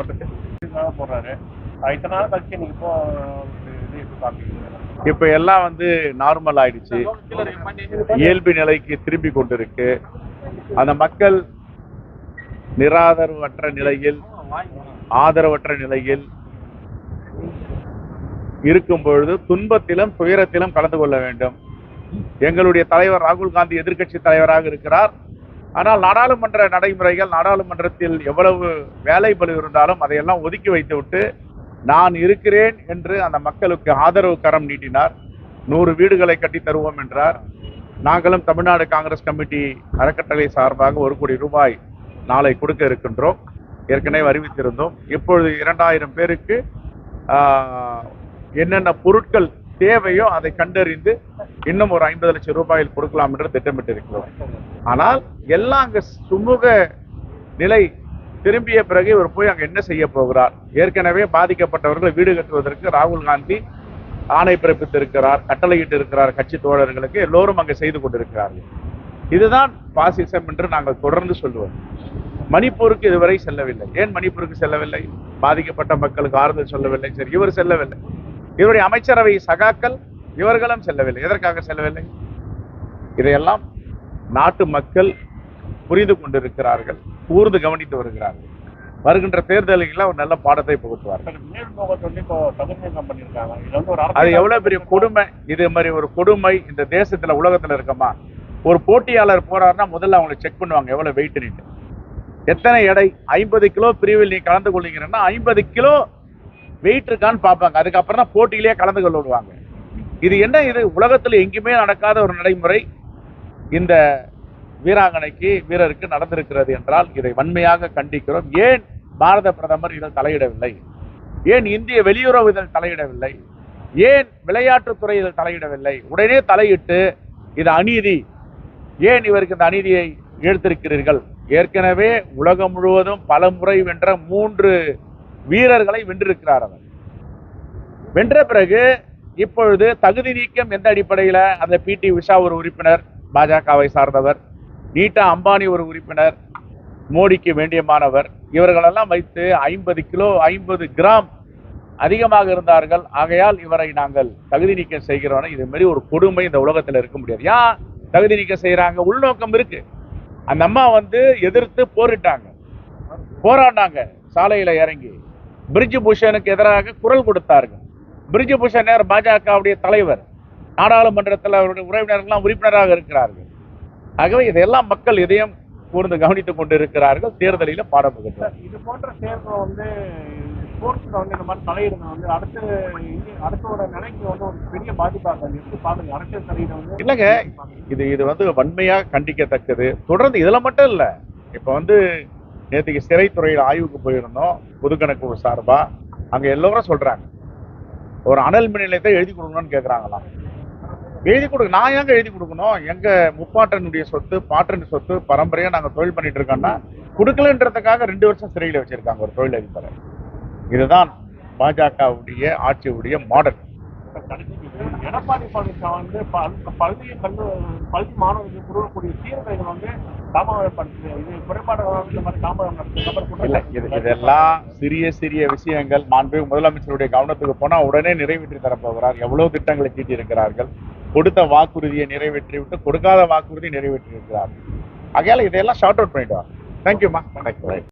போட்டுட்டு போடுறாரு. இத்தனை நாள் கழிச்சு நீங்க இப்போ இது எப்படி இப்ப எல்லாம் வந்து நார்மல் ஆயிடுச்சு. இயல்பு நிலைக்கு திரும்பி கொண்டிருக்கு. அந்த மக்கள் நிராதரவற்ற நிலையில் ஆதரவற்ற நிலையில் இருக்கும் பொழுது துன்பத்திலும் துயரத்திலும் கலந்து கொள்ள வேண்டும். எங்களுடைய தலைவர் ராகுல் காந்தி எதிர்கட்சி தலைவராக இருக்கிறார். ஆனால் நாடாளுமன்ற நடைமுறைகள் நாடாளுமன்றத்தில் எவ்வளவு வேலை பலு இருந்தாலும் அதையெல்லாம் ஒதுக்கி வைத்துவிட்டு நான் இருக்கிறேன் என்று அந்த மக்களுக்கு ஆதரவு கரம் நீட்டினார். நூறு வீடுகளை கட்டி தருவோம் என்றார். நாங்களும் தமிழ்நாடு காங்கிரஸ் கமிட்டி அறக்கட்டளை சார்பாக ஒரு கோடி ரூபாய் நாளை கொடுக்க இருக்கின்றோம். ஏற்கனவே அறிவித்திருந்தோம். இப்பொழுது இரண்டாயிரம் பேருக்கு என்னென்ன பொருட்கள் தேவையோ அதை கண்டறிந்து இன்னும் ஒரு ஐம்பது லட்சம் ரூபாயில் கொடுக்கலாம் என்று திட்டமிட்டிருக்கிறோம். ஆனால் எல்லாம் அங்கே சுமூக நிலை திரும்பிய பிறகு இவர் போய் அங்கே என்ன செய்ய போகிறார்? ஏற்கனவே பாதிக்கப்பட்டவர்களை வீடு கட்டுவதற்கு ராகுல் காந்தி ஆணை பிறப்பித்திருக்கிறார் கட்டளையிட்டு இருக்கிறார் கட்சி தோழர்களுக்கு எல்லோரும் அங்கே செய்து கொண்டிருக்கிறார்கள். இதுதான் பாசிசம் என்று நாங்கள் தொடர்ந்து சொல்லுவோம். மணிப்பூருக்கு இதுவரை செல்லவில்லை. ஏன் மணிப்பூருக்கு செல்லவில்லை? பாதிக்கப்பட்ட மக்களுக்கு ஆறுதல் சொல்லவில்லை. சரி இவர் செல்லவில்லை. இவருடைய அமைச்சரவை சகாக்கள் இவர்களும் செல்லவில்லை. எதற்காக செல்லவில்லை? இதையெல்லாம் நாட்டு மக்கள் புரிந்து கொண்டிருக்கிறார்கள் கூர்ந்து கவனித்து வருகிறார்கள். வருகின்ற தேர்தலில் ஒரு நல்ல பாடத்தை ஒரு அது எவ்வளவு பெரிய கொடுமை? இது மாதிரி ஒரு கொடுமை இந்த தேசத்துல உலகத்துல இருக்கமா? ஒரு போட்டியாளர் போறாருன்னா முதல்ல அவங்களை செக் பண்ணுவாங்க எவ்வளவு வெயிட் நின்று எத்தனை எடை? ஐம்பது கிலோ பிரிவில் நீ கலந்து கொள்ளுகிறன்னா ஐம்பது கிலோ வெயிட் இருக்கான்னு பார்ப்பாங்க. அதுக்கப்புறம் தான் போட்டியிலேயே கலந்து கொள்ள விடுவாங்க. இது என்ன இது? உலகத்துல எங்கேயுமே நடக்காத ஒரு நடைமுறை. இந்த வீராங்கனைக்கு வீரருக்கு நடந்திருக்கிறது என்றால் இதை வன்மையாக கண்டிக்கிறோம். ஏன் பாரத பிரதமர் இதில் தலையிடவில்லை? ஏன் இந்திய வெளியுறவு இதில் தலையிடவில்லை? ஏன் விளையாட்டுத்துறை இதில் தலையிடவில்லை? உடனே தலையிட்டு இது அநீதி ஏன் இவருக்கு இந்த அநீதியை இழுத்திருக்கிறீர்கள் ஏற்கனவே உலகம் முழுவதும் பல முறை வென்ற மூன்று வீரர்களை வென்றிருக்கிறார் அவர். வென்ற பிறகு இப்பொழுது தகுதி நீக்கம் எந்த அடிப்படையில்? அந்த பிடி உஷா ஒரு உறுப்பினர் பாஜகவை சார்ந்தவர் நீட்டா அம்பானி ஒரு உறுப்பினர் மோடிக்கு வேண்டியமானவர். இவர்களெல்லாம் வைத்து ஐம்பது கிலோ ஐம்பது கிராம் அதிகமாக இருந்தார்கள். ஆகையால் இவரை நாங்கள் தகுதி நீக்கம் செய்கிறோம். இது மாதிரி ஒரு கொடுமை இந்த உலகத்தில் இருக்க முடியாது. ஏன் தகுதி நீக்கம் செய்கிறாங்க உள்நோக்கம் இருக்கு. அந்த அம்மா வந்து எதிர்த்து போரிட்டாங்க. போராடினாங்க. சாலையில் இறங்கி. பிரிட்ஜ் பூஷனுக்கு எதிராக குரல் கொடுத்தார்கள். பிரிட்ஜ் பூஷன் நேர் பாஜகவுடைய தலைவர். நாடாளுமன்றத்தில் அவருடைய உறவினர்கள்லாம் உறுப்பினராக இருக்கிறார்கள். ஆகவே இதையெல்லாம் மக்கள் இதயம் கூர்ந்து கவனித்துக் கொண்டிருக்கிறார்கள். தேர்தலில் பாடம் புகட்டார் இது போன்ற தேர்வு வந்து ஸ்போர்ட்ஸ்ல வந்து இந்த மாதிரி தலையிடுறது வந்து அடுத்து அடுத்தோட நிலைக்கு வந்து ஒரு பெரிய பாதிப்பாக எப்படி பாக்குறீங்க அரசியல் தலையிட வந்து இல்லைங்க இது இது வந்து வன்மையாக கண்டிக்கத்தக்கது. தொடர்ந்து இதுல மட்டும் இல்ல இப்ப வந்து நேற்றுக்கு சிறைத்துறையில் ஆய்வுக்கு போயிருந்தோம் பொதுக்கணக்கு சார்பா. அங்க எல்லோரும் சொல்றாங்க ஒரு அனல் மின் நிலையத்தை எழுதி கொடுக்கணும்னு கேக்குறாங்களாம். எழுதி கொடுக்க நான் ஏங்க எழுதி கொடுக்கணும்? எங்க முப்பாட்டனுடைய சொத்து பாட்டன் சொத்து பரம்பரையா நாங்க தொழில் பண்ணிட்டு இருக்கோம்னா கொடுக்கலன்றதுக்காக ரெண்டு வருஷம் சிறையில் வச்சிருக்காங்க ஒரு தொழில் அதிபரை இதுதான் பாஜகவுடைய ஆட்சியுடைய மாடல் எடப்பாடி பழனிசாமி வந்து பல்கலை கல்லு பல்கி மாணவர்களுக்கு கொடுக்கக்கூடிய சீர்கைகள் வந்து இல்ல இது இதெல்லாம் சிறிய சிறிய விஷயங்கள். மாண்பு முதலமைச்சருடைய கவனத்துக்கு போனா உடனே நிறைவேற்றி தரப்போகிறார். எவ்வளவு திட்டங்களை தீட்டி இருக்கிறார்கள் கொடுத்த வாக்குறுதியை நிறைவேற்றி விட்டு கொடுக்காத வாக்குறுதியை நிறைவேற்றி இருக்கிறார் ஆகையால் இதையெல்லாம் ஷார்ட் அவுட் பண்ணிடுவாங்க தேங்க்யூமா தேங்க்யூ